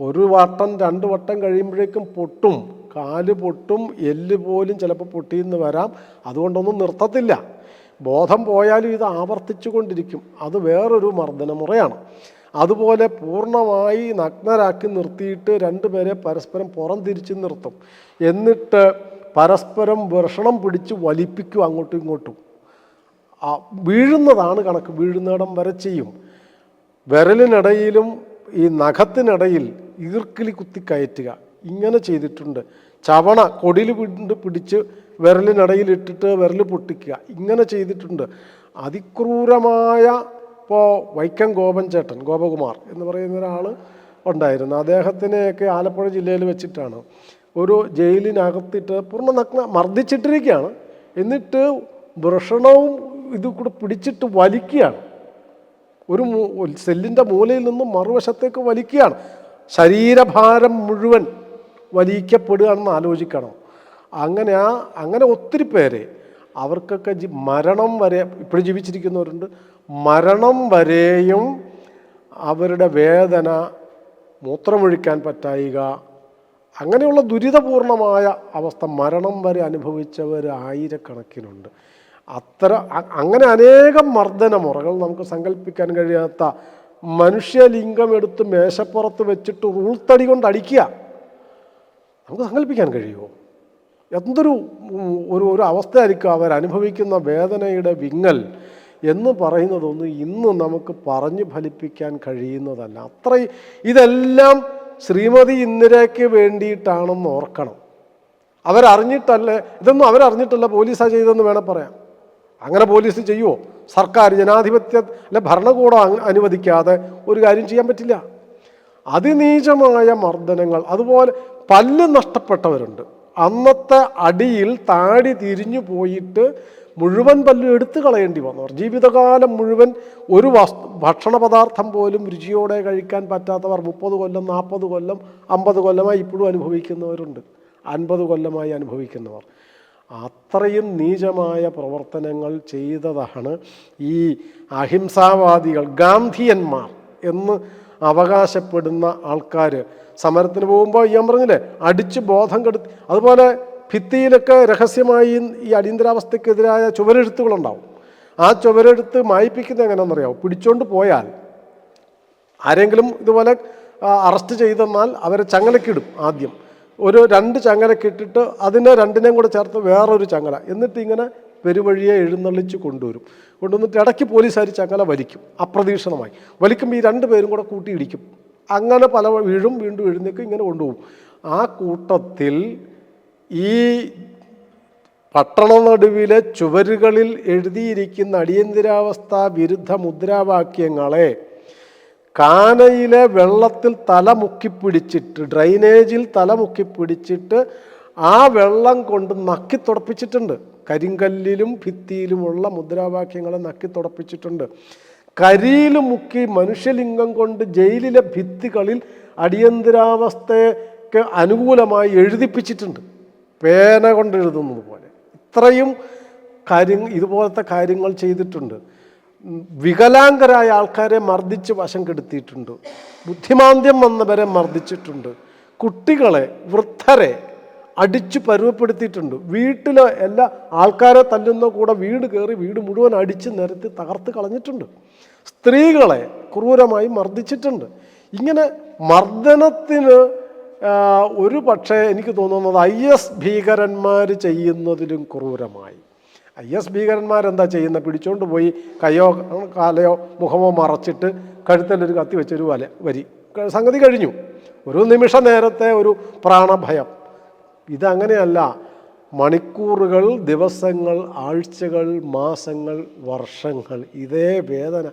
ഒരു വട്ടം രണ്ട് വട്ടം കഴിയുമ്പോഴേക്കും പൊട്ടും. കാൽ പൊട്ടും എല്ല് പോലും ചിലപ്പോൾ പൊട്ടിയെന്ന് വരാം. അതുകൊണ്ടൊന്നും നിർത്തത്തില്ല. ബോധം പോയാലും ഇത് ആവർത്തിച്ചു കൊണ്ടിരിക്കും അത് വേറൊരു മർദ്ദന മുറയാണ് അതുപോലെ പൂർണമായി നഗ്നരാക്കി നിർത്തിയിട്ട് രണ്ടുപേരെ പരസ്പരം പുറം തിരിച്ച് നിർത്തും. എന്നിട്ട് പരസ്പരം വർഷണം പിടിച്ച് വലിപ്പിക്കും അങ്ങോട്ടും ഇങ്ങോട്ടും. വീഴുന്നതാണ് കണക്ക്. വീഴുന്നിടം വരെ ചെയ്യും. വിരലിനിടയിലും ഈ നഖത്തിനിടയിൽ ഈർക്കിലി കുത്തി കയറ്റുക. ഇങ്ങനെ ചെയ്തിട്ടുണ്ട്. ചവണ കൊടിയിൽ പിടിച്ച് വിരലിനിടയിൽ ഇട്ടിട്ട് വിരൽ പൊട്ടിക്കുക. ഇങ്ങനെ ചെയ്തിട്ടുണ്ട്. അതിക്രൂരമായ ഇപ്പോൾ വൈക്കം ഗോപൻ ചേട്ടൻ ഗോപകുമാർ എന്ന് പറയുന്ന ഒരാൾ ഉണ്ടായിരുന്നു. അദ്ദേഹത്തിനെയൊക്കെ ആലപ്പുഴ ജില്ലയിൽ വെച്ചിട്ടാണ് ഒരു ജയിലിനകത്തിട്ട് പൂർണ നഗ്ന മർദ്ദിച്ചിട്ടിരിക്കുകയാണ്. എന്നിട്ട് വൃഷണവും ഇത് കൂടെ പിടിച്ചിട്ട് വലിക്കുകയാണ്. ഒരു സെല്ലിന്റെ മൂലയിൽ നിന്നും മറുവശത്തേക്ക് വലിക്കുകയാണ്. ശരീരഭാരം മുഴുവൻ വലിക്കപ്പെടുകയാണെന്ന് ആലോചിക്കണം. അങ്ങനെ ആ അങ്ങനെ ഒത്തിരി പേരെ അവർക്കൊക്കെ മരണം വരെ ഇപ്പോഴും ജീവിച്ചിരിക്കുന്നവരുണ്ട്. മരണം വരെയും അവരുടെ വേദന മൂത്രമൊഴിക്കാൻ പറ്റായിക. അങ്ങനെയുള്ള ദുരിതപൂർണമായ അവസ്ഥ മരണം വരെ അനുഭവിച്ചവർ ആയിരക്കണക്കിനുണ്ട്. അത്ര അങ്ങനെ അനേകം മർദ്ദനമുറകൾ നമുക്ക് സങ്കല്പിക്കാൻ കഴിയാത്ത മനുഷ്യലിംഗം എടുത്ത് മേശപ്പുറത്ത് വെച്ചിട്ട് ഉൾത്തടി കൊണ്ട് അടിക്കുക. നമുക്ക് സങ്കല്പിക്കാൻ കഴിയുമോ? എന്തൊരു ഒരു ഒരു അവസ്ഥയായിരിക്കും അവർ അനുഭവിക്കുന്ന വേദനയുടെ വിങ്ങൽ. എന്ന് പറയുന്നതൊന്നും ഇന്ന് നമുക്ക് പറഞ്ഞു ഫലിപ്പിക്കാൻ കഴിയുന്നതല്ല. അത്രയും ഇതെല്ലാം ശ്രീമതി ഇന്ദിരയ്ക്ക് വേണ്ടിയിട്ടാണെന്ന് ഓർക്കണം. അവരറിഞ്ഞിട്ടല്ലേ ഇതൊന്നും അവരറിഞ്ഞിട്ടല്ല പോലീസാ ചെയ്തതെന്ന് വേണം പറയാം അങ്ങനെ പോലീസ് ചെയ്യുമോ സർക്കാർ ജനാധിപത്യ അല്ലെ ഭരണകൂടം അനുവദിക്കാതെ ഒരു കാര്യം ചെയ്യാൻ പറ്റില്ല. അതിനീചമായ മർദ്ദനങ്ങൾ അതുപോലെ പല്ല് നഷ്ടപ്പെട്ടവരുണ്ട്. അന്നത്തെ അടിയിൽ താടി തിരിഞ്ഞു പോയിട്ട് മുഴുവൻ പല്ലും എടുത്തു കളയേണ്ടി വന്നവർ ജീവിതകാലം മുഴുവൻ ഒരു വസ്തു ഭക്ഷണ പദാർത്ഥം പോലും രുചിയോടെ കഴിക്കാൻ പറ്റാത്തവർ മുപ്പത് കൊല്ലം നാൽപ്പത് കൊല്ലം അമ്പത് കൊല്ലമായി ഇപ്പോഴും അനുഭവിക്കുന്നവരുണ്ട്. അൻപത് കൊല്ലമായി അനുഭവിക്കുന്നവർ. അത്രയും നീചമായ പ്രവർത്തനങ്ങൾ ചെയ്തതാണ് ഈ അഹിംസാവാദികൾ ഗാന്ധിയന്മാർ എന്ന് അവകാശപ്പെടുന്ന ആൾക്കാർ സമരത്തിന് പോകുമ്പോൾ ഞാൻ പറഞ്ഞില്ലേ? അടിച്ച് ബോധം കെടുത്തി അതുപോലെ ഭിത്തിയിലൊക്കെ രഹസ്യമായി ഈ അടിയന്തരാവസ്ഥക്കെതിരായ ചുവരെഴുത്തുകളുണ്ടാവും. ആ ചുവരെഴുത്ത് മായിപ്പിക്കുന്നത് എങ്ങനെയാണെന്നറിയാമോ പിടിച്ചോണ്ട് പോയാൽ ആരെങ്കിലും ഇതുപോലെ അറസ്റ്റ് ചെയ്തെന്നാൽ അവരെ ചങ്ങലക്കിടും ആദ്യം. ഒരു രണ്ട് ചങ്ങലക്കിട്ടിട്ട് അതിനെ രണ്ടിനെയും കൂടെ ചേർത്ത് വേറൊരു ചങ്ങല. എന്നിട്ട് ഇങ്ങനെ പെരുവഴിയെ എഴുന്നള്ളിച്ച് കൊണ്ടുവരും. കൊണ്ടുവന്നിട്ട് ഇടയ്ക്ക് പോലീസുകാർ ചങ്ങല വലിക്കും അപ്രതീക്ഷിതമായി. വലിക്കുമ്പോൾ ഈ രണ്ട് പേരും കൂടെ കൂട്ടിയിടിക്കും. അങ്ങനെ പല വീഴും വീണ്ടും എഴുന്നേക്കും ഇങ്ങനെ കൊണ്ടുപോകും. ആ കൂട്ടത്തിൽ ഈ പട്ടണനടുവിലെ ചുവരുകളിൽ എഴുതിയിരിക്കുന്ന അടിയന്തരാവസ്ഥ വിരുദ്ധ മുദ്രാവാക്യങ്ങളെ കാനയിലെ വെള്ളത്തിൽ തല മുക്കിപ്പിടിച്ചിട്ട് ഡ്രൈനേജിൽ തല മുക്കിപ്പിടിച്ചിട്ട് ആ വെള്ളം കൊണ്ട് നക്കി തുടപ്പിച്ചിട്ടുണ്ട്. കരിങ്കല്ലിലും ഭിത്തിയിലുമുള്ള മുദ്രാവാക്യങ്ങളെ നക്കി തുടപ്പിച്ചിട്ടുണ്ട്. കരിയിൽ മുക്കി മനുഷ്യലിംഗം കൊണ്ട് ജയിലിലെ ഭിത്തികളിൽ അടിയന്തരാവസ്ഥയ്ക്ക് അനുകൂലമായി എഴുതിപ്പിച്ചിട്ടുണ്ട്. പേന കൊണ്ട് എഴുതുന്നത് പോലെ. ഇത്രയും കാര്യം ഇതുപോലത്തെ കാര്യങ്ങൾ ചെയ്തിട്ടുണ്ട്. വികലാംഗരായ ആൾക്കാരെ മർദ്ദിച്ച് വശം കെടുത്തിയിട്ടുണ്ട്. ബുദ്ധിമാന്ദ്യം വന്നവരെ മർദ്ദിച്ചിട്ടുണ്ട്. കുട്ടികളെ വൃദ്ധരെ അടിച്ചു പരുവപ്പെടുത്തിയിട്ടുണ്ട്. വീട്ടിലെ എല്ലാ ആൾക്കാരെ തല്ലുന്ന കൂടെ വീട് കയറി വീട് മുഴുവൻ അടിച്ച് നിരത്തി തകർത്ത് കളഞ്ഞിട്ടുണ്ട്. സ്ത്രീകളെ ക്രൂരമായി മർദ്ദിച്ചിട്ടുണ്ട്. ഇങ്ങനെ മർദ്ദനത്തിന് ഒരു പക്ഷേ എനിക്ക് തോന്നുന്നത് ഐ എസ് ഭീകരന്മാർ ചെയ്യുന്നതിലും ക്രൂരമായി. ഐ എസ് ഭീകരന്മാരെന്താ ചെയ്യുന്നത് പിടിച്ചുകൊണ്ട് പോയി കയ്യോ കാലയോ മുഖമോ മറച്ചിട്ട് കഴുത്തലൊരു കത്തി വെച്ചൊരു വല വരി. സംഗതി കഴിഞ്ഞു. ഒരു നിമിഷ നേരത്തെ ഒരു പ്രാണഭയം. ഇതങ്ങനെയല്ല. മണിക്കൂറുകൾ ദിവസങ്ങൾ ആഴ്ചകൾ മാസങ്ങൾ വർഷങ്ങൾ ഇതേ വേദന.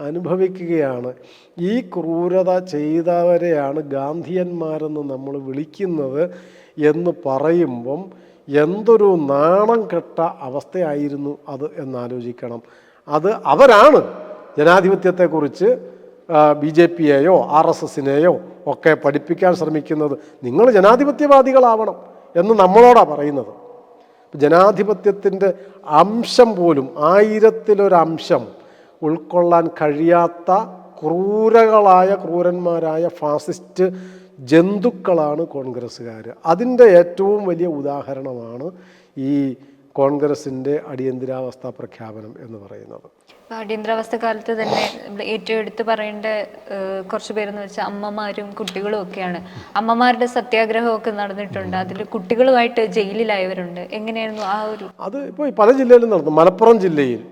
അനുഭവിക്കുകയാണ്. ഈ ക്രൂരത ചെയ്തവരെയാണ് ഗാന്ധിയന്മാരെന്ന് നമ്മൾ വിളിക്കുന്നത് എന്ന് പറയുമ്പം എന്തൊരു നാണം കെട്ട അവസ്ഥയായിരുന്നു അത് എന്നാലോചിക്കണം. അത് അവരാണ് ജനാധിപത്യത്തെക്കുറിച്ച് ബി ജെ പിയെയോ ആർ എസ് എസിനെയോ ഒക്കെ പഠിപ്പിക്കാൻ ശ്രമിക്കുന്നത്. നിങ്ങൾ ജനാധിപത്യവാദികളാവണം എന്ന് നമ്മളോടാണ് പറയുന്നത്. ജനാധിപത്യത്തിന്റെ അംശം പോലും ആയിരത്തിലൊരംശം ഉൾക്കൊള്ളാൻ കഴിയാത്ത ക്രൂരകളായ ക്രൂരന്മാരായ ഫാസിസ്റ്റ് ജന്തുക്കളാണ് കോൺഗ്രസ്സുകാർ അതിന്റെ ഏറ്റവും വലിയ ഉദാഹരണമാണ് ഈ കോൺഗ്രസിന്റെ അടിയന്തരാവസ്ഥ പ്രഖ്യാപനം എന്ന് പറയുന്നത്. അടിയന്തരാവസ്ഥ കാലത്ത് തന്നെ ഏറ്റവും എടുത്തു പറയേണ്ട കുറച്ച് പേരെന്ന് വെച്ചാൽ അമ്മമാരും കുട്ടികളും ഒക്കെയാണ്. അമ്മമാരുടെ സത്യാഗ്രഹമൊക്കെ നടന്നിട്ടുണ്ട്. അതിൽ കുട്ടികളുമായിട്ട് ജയിലിലായവരുണ്ട്. എങ്ങനെയായിരുന്നു ആ ഒരു അത് ഇപ്പോൾ പല ജില്ലയിലും നടന്നു. മലപ്പുറം ജില്ലയിൽ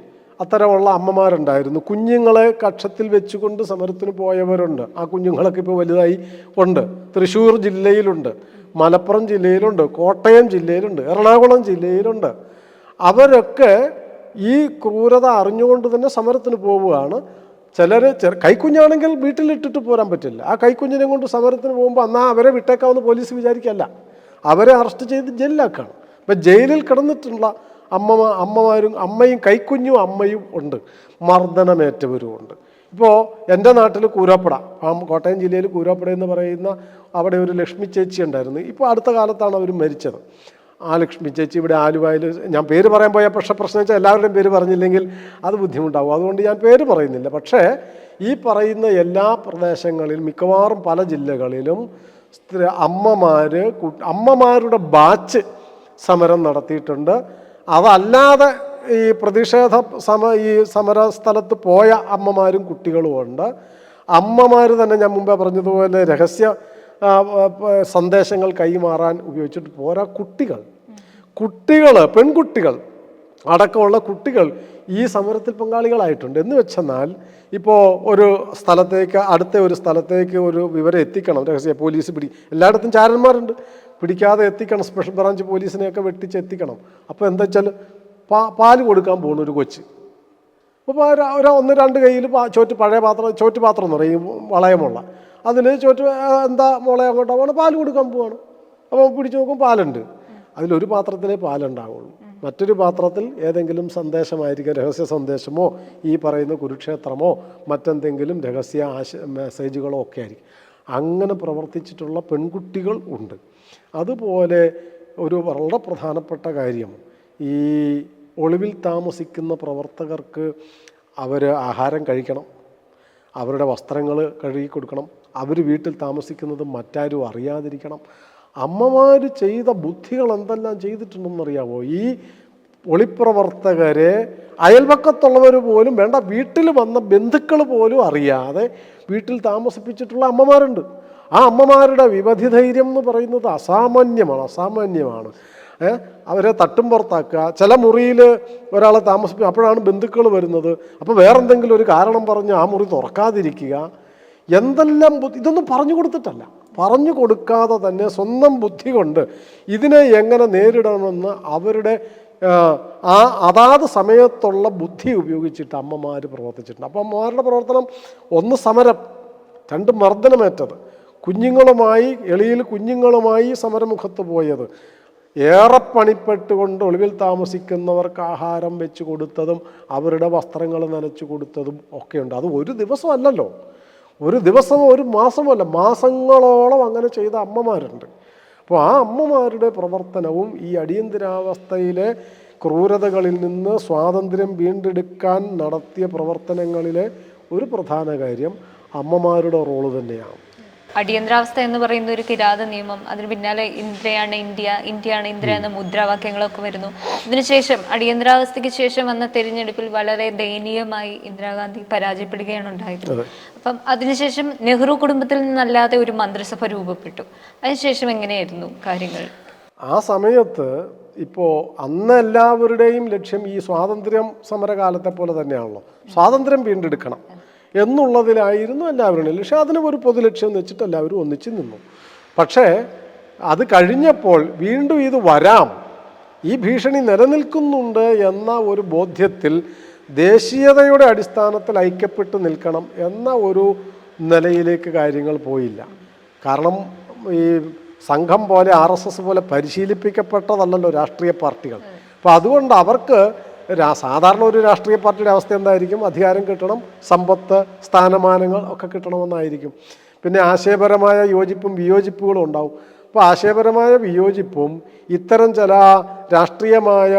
അത്തരമുള്ള അമ്മമാരുണ്ടായിരുന്നു. കുഞ്ഞുങ്ങളെ കക്ഷത്തിൽ വെച്ചുകൊണ്ട് സമരത്തിന് പോയവരുണ്ട്. ആ കുഞ്ഞുങ്ങളൊക്കെ ഇപ്പോൾ വലുതായി ഉണ്ട്. തൃശ്ശൂർ ജില്ലയിലുണ്ട്. മലപ്പുറം ജില്ലയിലുണ്ട്. കോട്ടയം ജില്ലയിലുണ്ട്. എറണാകുളം ജില്ലയിലുണ്ട്. അവരൊക്കെ ഈ ക്രൂരത അറിഞ്ഞുകൊണ്ട് തന്നെ സമരത്തിന് പോവുകയാണ്. ചിലർ ചെറു കൈക്കുഞ്ഞാണെങ്കിൽ വീട്ടിലിട്ടിട്ട് പോരാൻ പറ്റില്ല. ആ കൈക്കുഞ്ഞിനെ കൊണ്ട് സമരത്തിന് പോകുമ്പോൾ എന്നാൽ അവരെ വിട്ടേക്കാവുന്ന പോലീസ് വിചാരിക്കല്ല അവരെ അറസ്റ്റ് ചെയ്ത് ജയിലിലാക്കുകയാണ്. അപ്പം ജയിലിൽ കിടന്നിട്ടുള്ള അമ്മ അമ്മമാരും അമ്മയും കൈക്കുഞ്ഞും അമ്മയും ഉണ്ട്. മർദ്ദനമേറ്റവരും ഉണ്ട് ഇപ്പോൾ എന്റെ നാട്ടിൽ കൂരാപ്പട കോട്ടയം ജില്ലയിൽ കൂരാപ്പട എന്ന് പറയുന്ന അവിടെ ഒരു ലക്ഷ്മി ചേച്ചി ഉണ്ടായിരുന്നു. ഇപ്പോൾ അടുത്ത കാലത്താണ് അവർ മരിച്ചത്. ആ ലക്ഷ്മി ചേച്ചി ഇവിടെ ആലുവായിൽ ഞാൻ പേര് പറയാൻ പോയാൽ പക്ഷേ പ്രശ്നം വെച്ചാൽ എല്ലാവരുടെയും പേര് പറഞ്ഞില്ലെങ്കിൽ അത് ബുദ്ധിമുട്ടാവും. അതുകൊണ്ട് ഞാൻ പേര് പറയുന്നില്ല. പക്ഷേ ഈ പറയുന്ന എല്ലാ പ്രദേശങ്ങളിലും മിക്കവാറും പല ജില്ലകളിലും സ്ത്രീ അമ്മമാർ അമ്മമാരുടെ ബാച്ച് സമരം നടത്തിയിട്ടുണ്ട്. അതല്ലാതെ ഈ പ്രതിഷേധ സമ ഈ സമര സ്ഥലത്ത് പോയ അമ്മമാരും കുട്ടികളുമുണ്ട് അമ്മമാർ തന്നെ ഞാൻ മുമ്പേ പറഞ്ഞതുപോലെ രഹസ്യ സന്ദേശങ്ങൾ കൈമാറാൻ ഉപയോഗിച്ചിട്ട് പോരാ കുട്ടികൾ. കുട്ടികൾ പെൺകുട്ടികൾ അടക്കമുള്ള കുട്ടികൾ ഈ സമരത്തിൽ പങ്കാളികളായിട്ടുണ്ട്. എന്ന് വെച്ചെന്നാൽ ഇപ്പോൾ ഒരു സ്ഥലത്തേക്ക് അടുത്ത ഒരു സ്ഥലത്തേക്ക് ഒരു വിവരം എത്തിക്കണം. രഹസ്യ പോലീസ് പിടി എല്ലായിടത്തും ചാരന്മാരുണ്ട്. പിടിക്കാതെ എത്തിക്കണം. സ്പെഷ്യൽ ബ്രാഞ്ച് പോലീസിനെയൊക്കെ വെട്ടിച്ച് എത്തിക്കണം. അപ്പോൾ എന്താ വെച്ചാൽ പാ പാൽ കൊടുക്കാൻ പോകുന്ന ഒരു കൊച്ച്. അപ്പോൾ ഒരു ഒന്ന് രണ്ട് കയ്യിൽ ചോറ്റ് പഴയ പാത്രം ചോറ്റ് പാത്രം എന്ന് പറയും വളയമുള്ള. അതിൽ ചോറ്റ് എന്താ മോളെ അങ്ങോട്ട് പോകണം പാൽ കൊടുക്കാൻ പോവാണ്. അപ്പോൾ പിടിച്ചു നോക്കും പാലുണ്ട്. അതിലൊരു പാത്രത്തിലേ പാലുണ്ടാവുള്ളൂ. മറ്റൊരു പാത്രത്തിൽ ഏതെങ്കിലും സന്ദേശമായിരിക്കും രഹസ്യ സന്ദേശമോ ഈ പറയുന്ന കുരുക്ഷേത്രമോ മറ്റെന്തെങ്കിലും രഹസ്യ ആശ മെസ്സേജുകളോ ഒക്കെ ആയിരിക്കും. അങ്ങനെ പ്രവർത്തിച്ചിട്ടുള്ള പെൺകുട്ടികൾ ഉണ്ട്. അതുപോലെ ഒരു വളരെ പ്രധാനപ്പെട്ട കാര്യം. ഈ ഒളിവിൽ താമസിക്കുന്ന പ്രവർത്തകർക്ക് അവർ ആഹാരം കഴിക്കണം. അവരുടെ വസ്ത്രങ്ങൾ കഴുകി കൊടുക്കണം. അവർ വീട്ടിൽ താമസിക്കുന്നത് മറ്റാരും അറിയാതിരിക്കണം. അമ്മമാർ ചെയ്ത ബുദ്ധികൾ എന്തെല്ലാം ചെയ്തിട്ടുണ്ടെന്നറിയാമോ ഈ ഒളിപ്രവർത്തകരെ അയൽപക്കത്തുള്ളവർ പോലും വേണ്ട വീട്ടിൽ വന്ന ബന്ധുക്കൾ പോലും അറിയാതെ വീട്ടിൽ താമസിപ്പിച്ചിട്ടുള്ള അമ്മമാരുണ്ട്. ആ അമ്മമാരുടെ വിവധി ധൈര്യം എന്ന് പറയുന്നത് അസാമാന്യമാണ് അസാമാന്യമാണ്. അവരെ തട്ടും പുറത്താക്കുക. ചില മുറിയിൽ ഒരാളെ താമസിപ്പിക്കുക അപ്പോഴാണ് ബന്ധുക്കൾ വരുന്നത്. അപ്പോൾ വേറെന്തെങ്കിലും ഒരു കാരണം പറഞ്ഞ് ആ മുറി തുറക്കാതിരിക്കുക. എന്തെല്ലാം ബുദ്ധി ഇതൊന്നും പറഞ്ഞു കൊടുത്തിട്ടല്ല. പറഞ്ഞു കൊടുക്കാതെ തന്നെ സ്വന്തം ബുദ്ധി കൊണ്ട് ഇതിനെ എങ്ങനെ നേരിടണമെന്ന് അവരുടെ ആ അതാത് സമയത്തുള്ള ബുദ്ധി ഉപയോഗിച്ചിട്ട് അമ്മമാർ പ്രവർത്തിച്ചിട്ടുണ്ട്. അപ്പം അമ്മമാരുടെ പ്രവർത്തനം ഒന്ന് സമരം രണ്ട് മർദ്ദനമേറ്റത്. കുഞ്ഞുങ്ങളുമായി എളിയിൽ കുഞ്ഞുങ്ങളുമായി സമരമുഖത്ത് പോയത്. ഏറെ പണിപ്പെട്ടുകൊണ്ട് ഒളിവിൽ താമസിക്കുന്നവർക്ക് ആഹാരം വെച്ച് കൊടുത്തതും അവരുടെ വസ്ത്രങ്ങൾ നനച്ചു കൊടുത്തതും ഒക്കെയുണ്ട്. അത് ഒരു ദിവസമല്ലല്ലോ. ഒരു ദിവസം ഒരു മാസമല്ല. മാസങ്ങളോളം അങ്ങനെ ചെയ്ത അമ്മമാരുണ്ട്. അപ്പോൾ ആ അമ്മമാരുടെ പ്രവർത്തനവും ഈ അടിയന്തരാവസ്ഥയിലെ ക്രൂരതകളിൽ നിന്ന് സ്വാതന്ത്ര്യം വീണ്ടെടുക്കാൻ നടത്തിയ പ്രവർത്തനങ്ങളിലെ ഒരു പ്രധാന കാര്യം അമ്മമാരുടെ റോൾ തന്നെയാണ്. അടിയന്തരാവസ്ഥ എന്ന് പറയുന്ന ഒരു കിരാത നിയമം. അതിന് പിന്നാലെ ഇന്ത്യയാണ് ഇന്ത്യ ഇന്ത്യയാണ് ഇന്ത്യ എന്ന മുദ്രാവാക്യങ്ങളൊക്കെ വരുന്നു. ഇതിനുശേഷം അടിയന്തരാവസ്ഥയ്ക്ക് ശേഷം വന്ന തെരഞ്ഞെടുപ്പിൽ വളരെ ദയനീയമായി ഇന്ദിരാഗാന്ധി പരാജയപ്പെടുകയാണ് ഉണ്ടായത്. അപ്പം അതിനുശേഷം നെഹ്റു കുടുംബത്തിൽ നിന്നല്ലാതെ ഒരു മന്ത്രിസഭ രൂപപ്പെട്ടു. അതിനുശേഷം എങ്ങനെയായിരുന്നു കാര്യങ്ങൾ? ആ സമയത്ത് ഇപ്പോൾ അന്ന് എല്ലാവരുടെയും ലക്ഷ്യം ഈ സ്വാതന്ത്ര്യം സമരകാലത്തെ പോലെ തന്നെയാണല്ലോ. സ്വാതന്ത്ര്യം വീണ്ടെടുക്കണം. എന്നുള്ളതിലായിരുന്നു എല്ലാവരുടെയും പക്ഷേ അതിന് ഒരു പൊതു ലക്ഷ്യം എന്ന് വെച്ചിട്ട് എല്ലാവരും ഒന്നിച്ച് നിന്നു. പക്ഷേ അത് കഴിഞ്ഞപ്പോൾ വീണ്ടും ഇത് വരാം. ഈ ഭീഷണി നിലനിൽക്കുന്നുണ്ട് എന്ന ഒരു ബോധ്യത്തിൽ ദേശീയതയുടെ അടിസ്ഥാനത്തിൽ ഐക്യപ്പെട്ട് നിൽക്കണം എന്ന ഒരു നിലയിലേക്ക് കാര്യങ്ങൾ പോയില്ല. കാരണം ഈ സംഘം പോലെ ആർ എസ് എസ് പോലെ പരിശീലിപ്പിക്കപ്പെട്ടതല്ലല്ലോ രാഷ്ട്രീയ പാർട്ടികൾ. അപ്പോൾ അതുകൊണ്ട് അവർക്ക് സാധാരണ ഒരു രാഷ്ട്രീയ പാർട്ടിയുടെ അവസ്ഥ എന്തായിരിക്കും? അധികാരം കിട്ടണം സമ്പത്ത് സ്ഥാനമാനങ്ങൾ ഒക്കെ കിട്ടണമെന്നായിരിക്കും. പിന്നെ ആശയപരമായ യോജിപ്പും വിയോജിപ്പുകളും ഉണ്ടാവും. അപ്പോൾ ആശയപരമായ വിയോജിപ്പും ഇത്തരം ചില രാഷ്ട്രീയമായ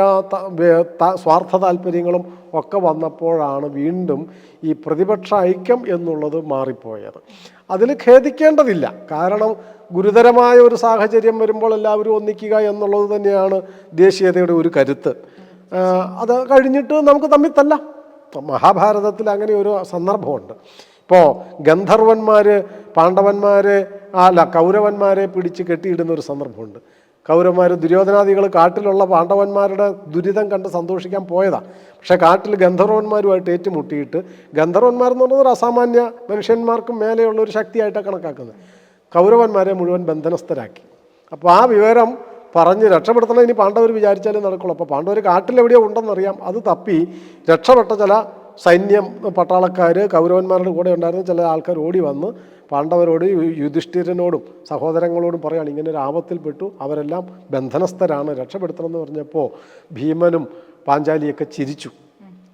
സ്വാർത്ഥ താല്പര്യങ്ങളും ഒക്കെ വന്നപ്പോഴാണ് വീണ്ടും ഈ പ്രതിപക്ഷ ഐക്യം എന്നുള്ളത് മാറിപ്പോയത്. അതിൽ ഖേദിക്കേണ്ടതില്ല. കാരണം ഗുരുതരമായ ഒരു സാഹചര്യം വരുമ്പോൾ എല്ലാവരും ഒന്നിക്കുക എന്നുള്ളത് തന്നെയാണ് ദേശീയതയുടെ ഒരു കരുത്ത്. അത് കഴിഞ്ഞിട്ട് നമുക്ക് തമ്മിൽ തല്ല. മഹാഭാരതത്തിൽ അങ്ങനെ ഒരു സന്ദർഭമുണ്ട്. ഇപ്പോൾ ഗന്ധർവന്മാർ പാണ്ഡവന്മാരെ അല്ല കൗരവന്മാരെ പിടിച്ച് കെട്ടിയിടുന്ന ഒരു സന്ദർഭമുണ്ട്. കൗരവന്മാർ ദുര്യോധനാദികൾ കാട്ടിലുള്ള പാണ്ഡവന്മാരുടെ ദുരിതം കണ്ട് സന്തോഷിക്കാൻ പോയതാണ് പക്ഷേ കാട്ടിൽ ഗന്ധർവന്മാരുമായിട്ട് ഏറ്റുമുട്ടിയിട്ട് ഗന്ധർവന്മാർ എന്ന് പറയുന്നത് ഒരു അസാമാന്യ മനുഷ്യന്മാർക്കും മേലെയുള്ള ഒരു ശക്തിയായിട്ടാണ് കണക്കാക്കുന്നത്. കൗരവന്മാരെ മുഴുവൻ ബന്ധനസ്ഥരാക്കി. അപ്പോൾ ആ വിവരം പറഞ്ഞ് രക്ഷപ്പെടുത്തണം ഇനി പാണ്ഡവർ വിചാരിച്ചാലേ നടക്കുള്ളൂ. അപ്പോൾ പാണ്ഡവർ കാട്ടിലെവിടെയോ ഉണ്ടെന്നറിയാം. അത് തപ്പി രക്ഷപ്പെട്ട ചില സൈന്യം പട്ടാളക്കാർ കൗരവന്മാരുടെ കൂടെ ഉണ്ടായിരുന്ന ചില ആൾക്കാർ ഓടി വന്ന് പാണ്ഡവരോട് യുധിഷ്ഠിരനോടും സഹോദരങ്ങളോടും പറയുകയാണ് ഇങ്ങനെ ഒരു ആപത്തിൽപ്പെട്ടു. അവരെല്ലാം ബന്ധനസ്ഥരാണ്. രക്ഷപ്പെടുത്തണമെന്ന് പറഞ്ഞപ്പോൾ ഭീമനും പാഞ്ചാലിയൊക്കെ ചിരിച്ചു.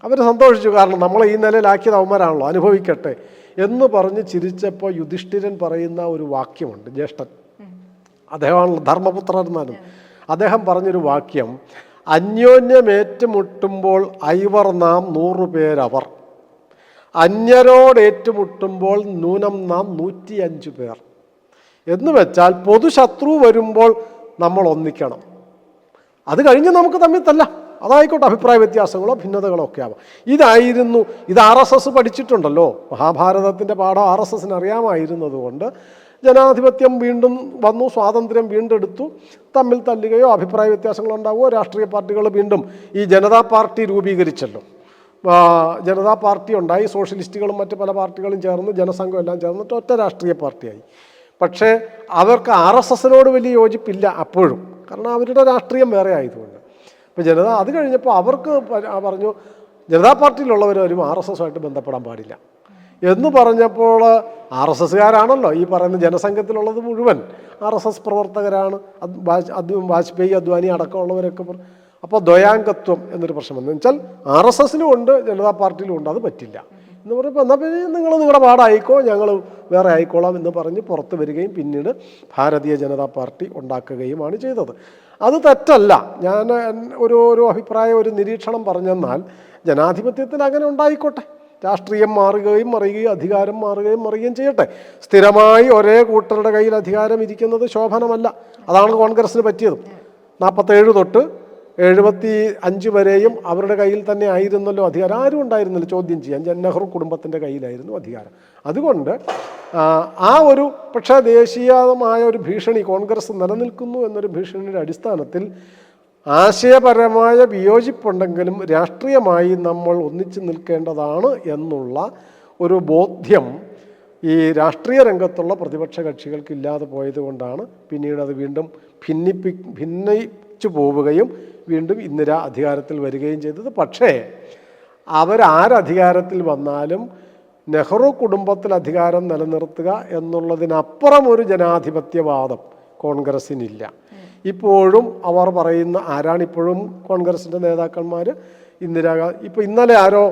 അവർ സന്തോഷിച്ചു. കാരണം നമ്മളെ ഈ നിലയിലാക്കിയത് അവന്മാരാണല്ലോ. അനുഭവിക്കട്ടെ എന്ന് പറഞ്ഞ് ചിരിച്ചപ്പോൾ യുധിഷ്ഠിരൻ പറയുന്ന ഒരു വാക്യമുണ്ട്. ജ്യേഷ്ഠൻ. അദ്ദേഹമാണല്ലോ ധർമ്മപുത്രൻ എന്നാലും അദ്ദേഹം പറഞ്ഞൊരു വാക്യം അന്യോന്യം ഏറ്റുമുട്ടുമ്പോൾ ഐവർ നാം നൂറു പേരവർ. അന്യരോട് ഏറ്റുമുട്ടുമ്പോൾ ന്യൂനം നാം നൂറ്റി അഞ്ച് പേർ. എന്ന് വെച്ചാൽ പൊതുശത്രു വരുമ്പോൾ നമ്മൾ ഒന്നിക്കണം. അത് കഴിഞ്ഞ് നമുക്ക് തമ്മിൽ തല്ല. അതായിക്കോട്ടെ അഭിപ്രായ വ്യത്യാസങ്ങളോ ഭിന്നതകളോ ഒക്കെ ആവാം. ഇതായിരുന്നു ഇത് ആർ എസ് എസ് പഠിച്ചിട്ടുണ്ടല്ലോ. മഹാഭാരതത്തിന്റെ പാഠം ആർ എസ് എസിന് അറിയാമായിരുന്നത് കൊണ്ട് ജനാധിപത്യം വീണ്ടും വന്നു സ്വാതന്ത്ര്യം വീണ്ടെടുത്തു. തമ്മിൽ തല്ലുകയോ അഭിപ്രായ വ്യത്യാസങ്ങളോ ഉണ്ടാവുകയോ രാഷ്ട്രീയ പാർട്ടികൾ വീണ്ടും ഈ ജനതാ പാർട്ടി രൂപീകരിച്ചല്ലോ. ജനതാ പാർട്ടി ഉണ്ടായി സോഷ്യലിസ്റ്റുകളും മറ്റ് പല പാർട്ടികളും ചേർന്ന് ജനസംഘം എല്ലാം ചേർന്നിട്ട് ഒറ്റ രാഷ്ട്രീയ പാർട്ടിയായി. പക്ഷേ അവർക്ക് ആർ എസ് എസിനോട് വലിയ യോജിപ്പില്ല അപ്പോഴും. കാരണം അവരുടെ രാഷ്ട്രീയം വേറെ ആയതുകൊണ്ട്. അപ്പോൾ ജനത അത് കഴിഞ്ഞപ്പോൾ അവർക്ക് പറഞ്ഞു ജനതാ പാർട്ടിയിലുള്ളവരും ആർ എസ് എസുമായിട്ട് ബന്ധപ്പെടാൻ പാടില്ല. എന്ന് പറഞ്ഞപ്പോൾ ആർ എസ് എസ്സുകാരാണല്ലോ ഈ പറയുന്ന ജനസംഘത്തിലുള്ളത് മുഴുവൻ. ആർ എസ് എസ് പ്രവർത്തകരാണ്. അത് വാജ്പേയി അദ്വാനി അടക്കമുള്ളവരൊക്കെ അപ്പോൾ ദ്വയാംഗത്വം എന്നൊരു പ്രശ്നം എന്ന് വെച്ചാൽ ആർ എസ് എസിലും ഉണ്ട് ജനതാ പാർട്ടിയിലും ഉണ്ട് അത് പറ്റില്ല. എന്ന് പറയുമ്പോൾ എന്നാൽ പിന്നെ നിങ്ങൾ നിങ്ങളുടെ പാടായിക്കോ ഞങ്ങൾ വേറെ ആയിക്കോളാം എന്ന് പറഞ്ഞ് പുറത്ത് വരികയും പിന്നീട് ഭാരതീയ ജനതാ പാർട്ടി ഉണ്ടാക്കുകയുമാണ് ചെയ്തത്. അത് തെറ്റല്ല. ഞാൻ ഒരു ഒരു അഭിപ്രായം ഒരു നിരീക്ഷണം പറഞ്ഞെന്നാൽ ജനാധിപത്യത്തിൽ അങ്ങനെ ഉണ്ടായിക്കോട്ടെ. രാഷ്ട്രീയം മാറുകയും മറിയുകയും അധികാരം മാറുകയും മറിയുകയും ചെയ്യട്ടെ. സ്ഥിരമായി ഒരേ കൂട്ടരുടെ കയ്യിൽ അധികാരം ഇരിക്കുന്നത് ശോഭനമല്ല. അതാണ് കോൺഗ്രസ്സിന് പറ്റിയതും. നാൽപ്പത്തേഴ് തൊട്ട് എഴുപത്തി അഞ്ച് വരെയും അവരുടെ കയ്യിൽ തന്നെ ആയിരുന്നല്ലോ അധികാരം. ആരും ഉണ്ടായിരുന്നില്ല ചോദ്യം ചെയ്യാൻ. ജന്നഹ്റു നെഹ്റു കുടുംബത്തിന്റെ കയ്യിലായിരുന്നു അധികാരം. അതുകൊണ്ട് ആ ഒരു പക്ഷേ ദേശീയമായ ഒരു ഭീഷണി കോൺഗ്രസ് നിലനിൽക്കുന്നു എന്നൊരു ഭീഷണിയുടെ അടിസ്ഥാനത്തിൽ ആശയപരമായ വിയോജിപ്പുണ്ടെങ്കിലും രാഷ്ട്രീയമായി നമ്മൾ ഒന്നിച്ചു നിൽക്കേണ്ടതാണ് എന്നുള്ള ഒരു ബോധ്യം ഈ രാഷ്ട്രീയ രംഗത്തുള്ള പ്രതിപക്ഷ കക്ഷികൾക്ക് ഇല്ലാതെ പോയതുകൊണ്ടാണ്. പിന്നീട് അത് വീണ്ടും ഭിന്നിപ്പി ഭിന്നിച്ചു പോവുകയും വീണ്ടും ഇന്ദിര അധികാരത്തിൽ വരികയും ചെയ്തത്. പക്ഷേ അവരാരധികാരത്തിൽ വന്നാലും നെഹ്റു കുടുംബത്തിൽ അധികാരം നിലനിർത്തുക എന്നുള്ളതിനപ്പുറം ഒരു ജനാധിപത്യവാദം കോൺഗ്രസ്സിനില്ല. ഇപ്പോഴും അവർ പറയുന്ന ആരാണിപ്പോഴും കോൺഗ്രസിന്റെ നേതാക്കന്മാർ? ഇന്ദിരാഗാന്ധി ഇപ്പോൾ ഇന്നലെ ആരോ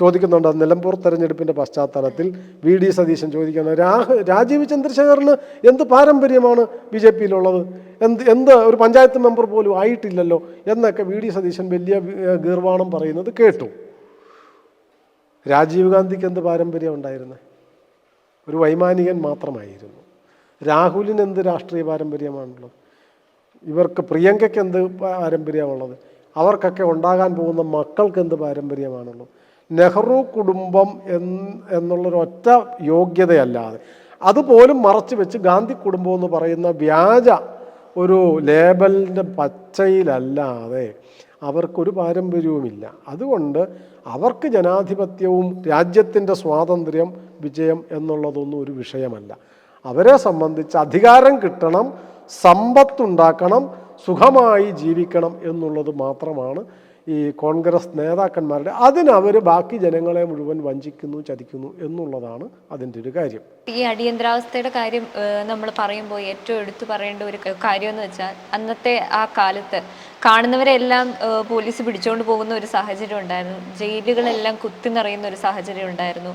ചോദിക്കുന്നുണ്ട്. നിലമ്പൂർ തെരഞ്ഞെടുപ്പിന്റെ പശ്ചാത്തലത്തിൽ വി ഡി സതീശൻ ചോദിക്കുന്നത് രാഹ് രാജീവ് ചന്ദ്രശേഖറിന് എന്ത് പാരമ്പര്യമാണ് ബി ജെ പിയിലുള്ളത്? എന്ത് എന്ത് ഒരു പഞ്ചായത്ത് മെമ്പർ പോലും ആയിട്ടില്ലല്ലോ എന്നൊക്കെ വി ഡി സതീശൻ വലിയ ഗീർവാണം പറയുന്നത് കേട്ടു. രാജീവ് ഗാന്ധിക്ക് എന്ത് പാരമ്പര്യം ഉണ്ടായിരുന്നത് ഒരു വൈമാനികൻ മാത്രമായിരുന്നു. രാഹുലിന് എന്ത് രാഷ്ട്രീയ പാരമ്പര്യമാണുള്ളത്? ഇവർക്ക് പ്രിയങ്കയ്ക്ക് എന്ത് പാരമ്പര്യമാണുള്ളത്? അവർക്കൊക്കെ ഉണ്ടാകാൻ പോകുന്ന മക്കൾക്ക് എന്ത് പാരമ്പര്യമാണുള്ളത്? നെഹ്റു കുടുംബം എന്ന് എന്നുള്ളൊരൊറ്റ യോഗ്യതയല്ലാതെ. അതുപോലും മറച്ചു വെച്ച് ഗാന്ധി കുടുംബം എന്ന് പറയുന്ന വ്യാജ ഒരു ലേബലിന്റെ പച്ചയിലല്ലാതെ അവർക്കൊരു പാരമ്പര്യവുമില്ല. അതുകൊണ്ട് അവർക്ക് ജനാധിപത്യവും രാജ്യത്തിന്റെ സ്വാതന്ത്ര്യം വിജയം എന്നുള്ളതൊന്നും ഒരു വിഷയമല്ല. അവരെ സംബന്ധിച്ച് അധികാരം കിട്ടണം സമ്പത്തുണ്ടാക്കണം സുഖമായി ജീവിക്കണം എന്നുള്ളത് മാത്രമാണ് ഈ കോൺഗ്രസ് നേതാക്കന്മാരുടെ അതിനവർ ബാക്കി ജനങ്ങളെ മുഴുവൻ വഞ്ചിക്കുന്നു ചതിക്കുന്നു എന്നുള്ളതാണ് അതിന്റെ ഒരു കാര്യം. ഈ അടിയന്തരാവസ്ഥയുടെ കാര്യം നമ്മൾ പറയുമ്പോൾ ഏറ്റവും എടുത്തു പറയേണ്ട ഒരു കാര്യം എന്ന് വെച്ചാൽ അന്നത്തെ ആ കാലത്ത് കാണുന്നവരെല്ലാം പോലീസ് പിടിച്ചുകൊണ്ട് പോകുന്ന ഒരു സാഹചര്യം ഉണ്ടായിരുന്നു. ജയിലുകളെല്ലാം കുത്തി നിറയുന്ന ഒരു സാഹചര്യം ഉണ്ടായിരുന്നു.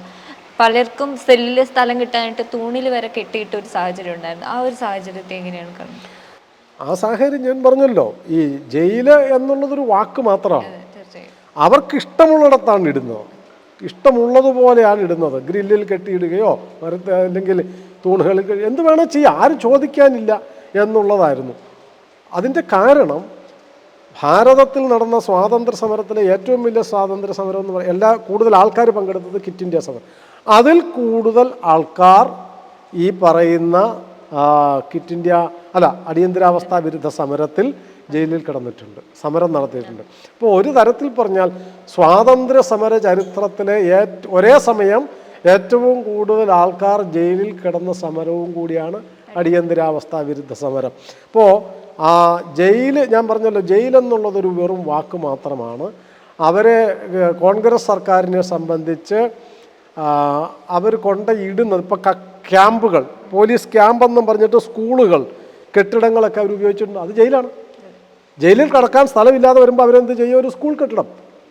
പലർക്കും സെല്ലിൽ സ്ഥലം കിട്ടാനായിട്ട് തൂണിൽ വരെ കെട്ടിയിട്ട ഒരു സാഹചര്യം ഉണ്ടായിരുന്നു. ആ ഒരു സാഹചര്യത്തെ എങ്ങനെയാണ് കാണുന്നത് ആ സാഹചര്യം ഞാൻ പറഞ്ഞല്ലോ. ഈ ജയിൽ എന്നുള്ളതൊരു വാക്ക് മാത്രമാണ്. അവർക്ക് ഇഷ്ടമുള്ളിടത്താണ് ഇടുന്നത്. ഇഷ്ടമുള്ളതുപോലെയാണ് ഇടുന്നത്. ഗ്രില്ലിൽ കെട്ടിയിടുകയോ മരത്ത് അല്ലെങ്കിൽ തൂണുകളിൽ എന്ത് വേണോ ചെയ്യാം. ആരും ചോദിക്കാനില്ല എന്നുള്ളതായിരുന്നു. അതിന്റെ കാരണം ഭാരതത്തിൽ നടന്ന സ്വാതന്ത്ര്യ സമരത്തിലെ ഏറ്റവും വലിയ സ്വാതന്ത്ര്യ സമരം എന്ന് പറയുന്നത് എല്ലാ കൂടുതൽ ആൾക്കാർ പങ്കെടുത്തത് കിറ്റ് ഇന്ത്യ സമരം. അതിൽ കൂടുതൽ ആൾക്കാർ ഈ പറയുന്ന കിറ്റ് ഇന്ത്യ അല്ല അടിയന്തരാവസ്ഥ വിരുദ്ധ സമരത്തിൽ ജയിലിൽ കിടന്നിട്ടുണ്ട് സമരം നടത്തിയിട്ടുണ്ട്. ഇപ്പോൾ ഒരു തരത്തിൽ പറഞ്ഞാൽ സ്വാതന്ത്ര്യ സമര ചരിത്രത്തിലെ ഒരേ സമയം ഏറ്റവും കൂടുതൽ ആൾക്കാർ ജയിലിൽ കിടന്ന സമരവും കൂടിയാണ് അടിയന്തരാവസ്ഥ വിരുദ്ധ സമരം. അപ്പോൾ ആ ജയിൽ ഞാൻ പറഞ്ഞല്ലോ ജയിലെന്നുള്ളതൊരു വെറും വാക്ക് മാത്രമാണ്. അവരെ കോൺഗ്രസ് സർക്കാരിനെ സംബന്ധിച്ച് അവർ കൊണ്ട ഇടുന്നത് ഇപ്പോൾ ക്യാമ്പുകൾ പോലീസ് ക്യാമ്പെന്നും പറഞ്ഞിട്ട് സ്കൂളുകൾ കെട്ടിടങ്ങളൊക്കെ അവർ ഉപയോഗിച്ചിട്ടുണ്ട്. അത് ജയിലാണ്. ജയിലിൽ കടക്കാൻ സ്ഥലമില്ലാതെ വരുമ്പോൾ അവരെന്ത് ചെയ്യും? ഒരു സ്കൂൾ കെട്ടിടം.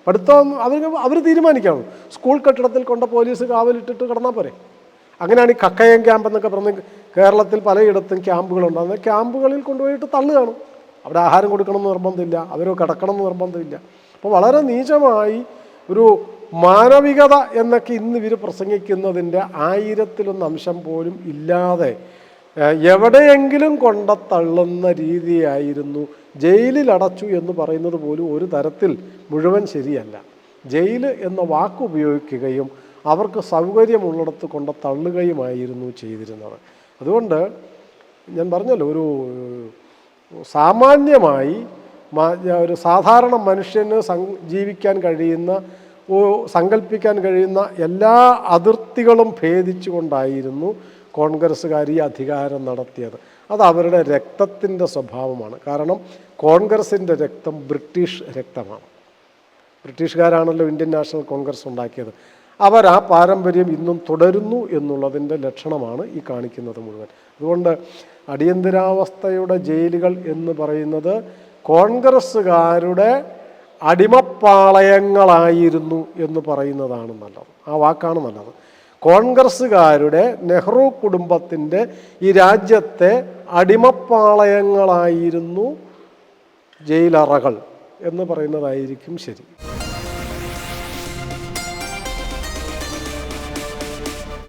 പഠിത്തം അവർ അവർ തീരുമാനിക്കണം സ്കൂൾ കെട്ടിടത്തിൽ കൊണ്ട പോലീസ് കാവലിട്ടിട്ട് കിടന്നാൽ പോരെ. അങ്ങനെയാണ് ഈ കക്കയം ക്യാമ്പ് എന്നൊക്കെ പറഞ്ഞ് കേരളത്തിൽ പലയിടത്തും ക്യാമ്പുകളുണ്ട്. അന്ന് ക്യാമ്പുകളിൽ കൊണ്ടുപോയിട്ട് തള്ളുകയാണ് അവിടെ ആഹാരം കൊടുക്കണമെന്ന് നിർബന്ധമില്ല. അവർ കിടക്കണമെന്ന് നിർബന്ധമില്ല. അപ്പോൾ വളരെ നീചമായി ഒരു മാനവികത എന്നൊക്കെ ഇന്ന് ഇവർ പ്രസംഗിക്കുന്നതിന്റെ ആയിരത്തിലൊന്ന് അംശം പോലും ഇല്ലാതെ എവിടെയെങ്കിലും കൊണ്ട തള്ളുന്ന രീതിയായിരുന്നു. ജയിലിൽ അടച്ചു എന്ന് പറയുന്നത് പോലും ഒരു തരത്തിൽ മുഴുവൻ ശരിയല്ല. ജയിൽ എന്ന വാക്ക് ഉപയോഗിക്കുകയും അവർക്ക് സൗകര്യമുള്ളിടത്ത് കൊണ്ട് തള്ളുകയുമായിരുന്നു ചെയ്തിരുന്നത്. അതുകൊണ്ട് ഞാൻ പറഞ്ഞല്ലോ ഒരു സാമാന്യമായി ഒരു സാധാരണ മനുഷ്യന് ജീവിക്കാൻ കഴിയുന്ന സങ്കല്പിക്കാൻ കഴിയുന്ന എല്ലാ അതിർത്തികളും ഭേദിച്ചുകൊണ്ടായിരുന്നു കോൺഗ്രസ്സുകാർ ഈ അധികാരം നടത്തിയത്. അത് അവരുടെ രക്തത്തിന്റെ സ്വഭാവമാണ്. കാരണം കോൺഗ്രസിന്റെ രക്തം ബ്രിട്ടീഷ് രക്തമാണ്. ബ്രിട്ടീഷുകാരാണല്ലോ ഇന്ത്യൻ നാഷണൽ കോൺഗ്രസ് ഉണ്ടാക്കിയത്. അവർ ആ പാരമ്പര്യം ഇന്നും തുടരുന്നു എന്നുള്ളതിന്റെ ലക്ഷണമാണ് ഈ കാണിക്കുന്നത് മുഴുവൻ. അതുകൊണ്ട് അടിയന്തരാവസ്ഥയുടെ ജയിലുകൾ എന്ന് പറയുന്നത് കോൺഗ്രസ്സുകാരുടെ അടിമപ്പാളയങ്ങളായിരുന്നു എന്ന് പറയുന്നതാണ് നല്ലത്. ആ വാക്കാണ് നല്ലത്. കോൺഗ്രസ്സുകാരുടെ നെഹ്റു കുടുംബത്തിന്റെ ഈ രാജ്യത്തെ അടിമപ്പാളയങ്ങളായിരുന്നു ജയിലറകൾ എന്ന് പറയുന്നതായിരിക്കും ശരി.